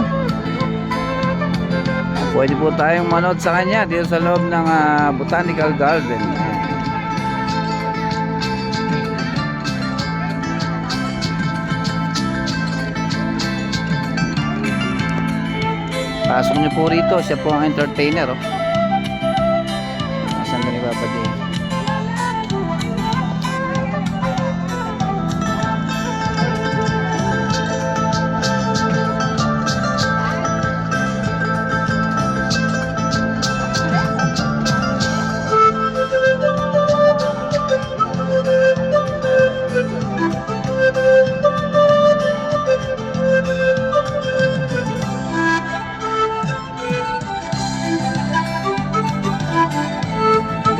dito pwede po tayong manood sa kanya dito sa loob ng uh, botanical garden. Pasok niyo po rito siya po ang entertainer oh. saan ba ni Papa Jay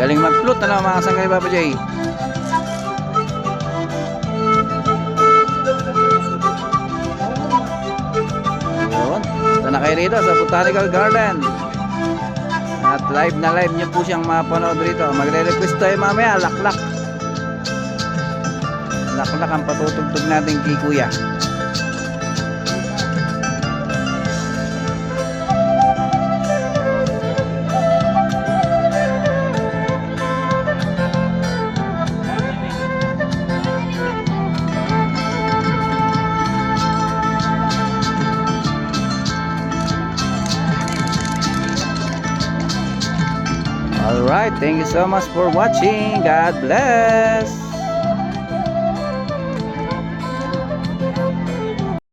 Galing mag-flute ano mga kasangkay Papa J? Yun. Ito na kayo rito sa Botanical Garden. At live na live nyo po siyang mapanood rito. Magre-request tayo mamaya, laklak. Laklak ang patutugtog natin kay Kuya. Alright, thank you so much for watching. God bless.